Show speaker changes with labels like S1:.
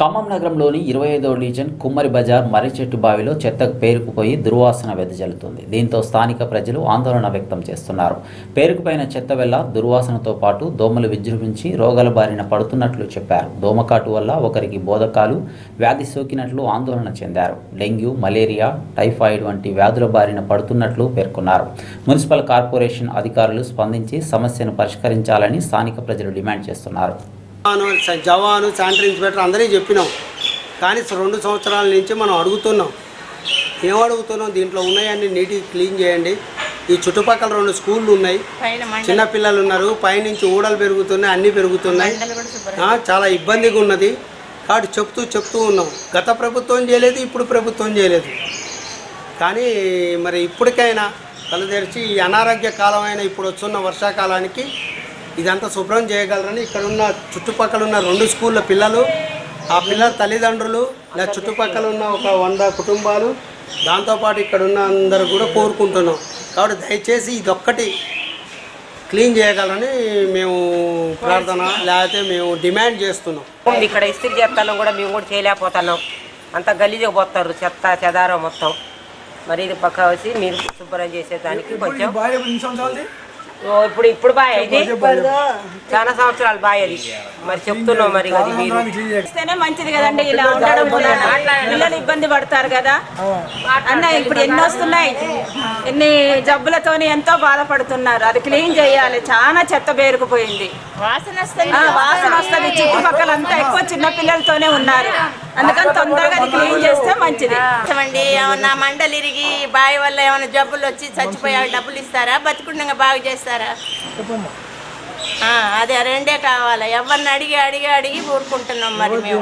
S1: ఖమ్మం నగరంలోని ఇరవై ఐదో డివిజన్ కుమ్మరి బజార్ మర్రిచెట్టు బావిలో చెత్త పేరుకుపోయి దుర్వాసన వెదజల్లుతుంది. దీంతో స్థానిక ప్రజలు ఆందోళన వ్యక్తం చేస్తున్నారు. పేరుకుపోయిన చెత్త వల్ల దుర్వాసనతో పాటు దోమలు విజృంభించి రోగాల బారిన పడుతున్నట్లు చెప్పారు. దోమకాటు వల్ల ఒకరికి బోధకాలు వ్యాధి సోకినట్లు ఆందోళన చెందారు. డెంగ్యూ మలేరియా టైఫాయిడ్ వంటి వ్యాధుల బారిన పడుతున్నట్లు పేర్కొన్నారు. మున్సిపల్ కార్పొరేషన్ అధికారులు స్పందించి సమస్యను పరిష్కరించాలని స్థానిక ప్రజలు డిమాండ్ చేస్తున్నారు.
S2: జవాను శానిటరీ ఇన్స్పెక్టర్ అందరికీ చెప్పినాం. కానీ రెండు సంవత్సరాల నుంచి మనం అడుగుతున్నాం. ఏం అడుగుతున్నాం? దీంట్లో ఉన్నాయన్నీ నీట్గా క్లీన్ చేయండి. ఈ చుట్టుపక్కల రెండు స్కూళ్ళు ఉన్నాయి. చిన్న పిల్లలు ఉన్నారు. పైనుంచి ఊడలు పెరుగుతున్నాయి అన్నీ పెరుగుతున్నాయి. చాలా ఇబ్బందిగా ఉన్నది. కాబట్టి చెప్తూ చెప్తూ ఉన్నాం. గత ప్రభుత్వం చేయలేదు ఇప్పుడు ప్రభుత్వం చేయలేదు. కానీ మరి ఇప్పటికైనా కళ్ళు తెరిచి ఈ అనారోగ్య కాలమైన ఇప్పుడు వస్తున్న వర్షాకాలానికి ఇదంతా శుభ్రం చేయగలరని ఇక్కడ ఉన్న చుట్టుపక్కల ఉన్న రెండు స్కూళ్ళ పిల్లలు ఆ పిల్లల తల్లిదండ్రులు ఇలా చుట్టుపక్కల ఉన్న ఒక వంద కుటుంబాలు దాంతోపాటు ఇక్కడ ఉన్న అందరూ కూడా కోరుకుంటున్నాం. కాబట్టి దయచేసి ఇదొక్కటి క్లీన్ చేయగలరని మేము ప్రార్థన లేకపోతే మేము డిమాండ్ చేస్తున్నాం.
S3: ఇక్కడ ఇస్త్రీ చేస్తాను కూడా మేము కూడా చేయలేకపోతున్నాం. అంత గలీజ్గా పోతారు చెత్త చెదారం మొత్తం. మరి ఇది పక్క వచ్చి మీరు శుభ్రం చేసేదానికి కొంచెం ఇప్పుడు ఇప్పుడు బాయ్ ఇది. చాలా సంవత్సరాలు బాయ్ అది మరి చెప్తున్నాం మరి అది మీరు.
S4: ఇస్తేనే మంచిది కదండి ఇలా ఉండడం పిల్లలు ఇబ్బంది పడతారు కదా. అన్న ఇప్పుడు ఎన్ని వస్తున్నాయి? ఎన్ని జబ్బులతోని ఎంతో బాధపడుతున్నారు. అది క్లీన్ చేయాలి. చాలా చెత్త పేరుకుపోయింది.
S5: వాసన వస్తుంది.
S4: ఆ, వాసన వస్తుంది. చుట్టుపక్కల అంతా ఎక్కువ చిన్న పిల్లలతోనే ఉన్నారు. అందుకని తొందరగా అది క్లీన్ చేస్తే మంచిది.
S5: అండి ఏమన్నా మండలి ఇరిగి బావి వల్ల ఏమైనా జబ్బులు వచ్చి చచ్చిపోయాక డబ్బులు ఇస్తారా? బతికుండగా బాగు చేస్తారా? ఆ, అదే రెండే కావాలి? ఎవరిని అడిగి అడిగి అడిగి ఊరుకుంటున్నాం మరి మేము.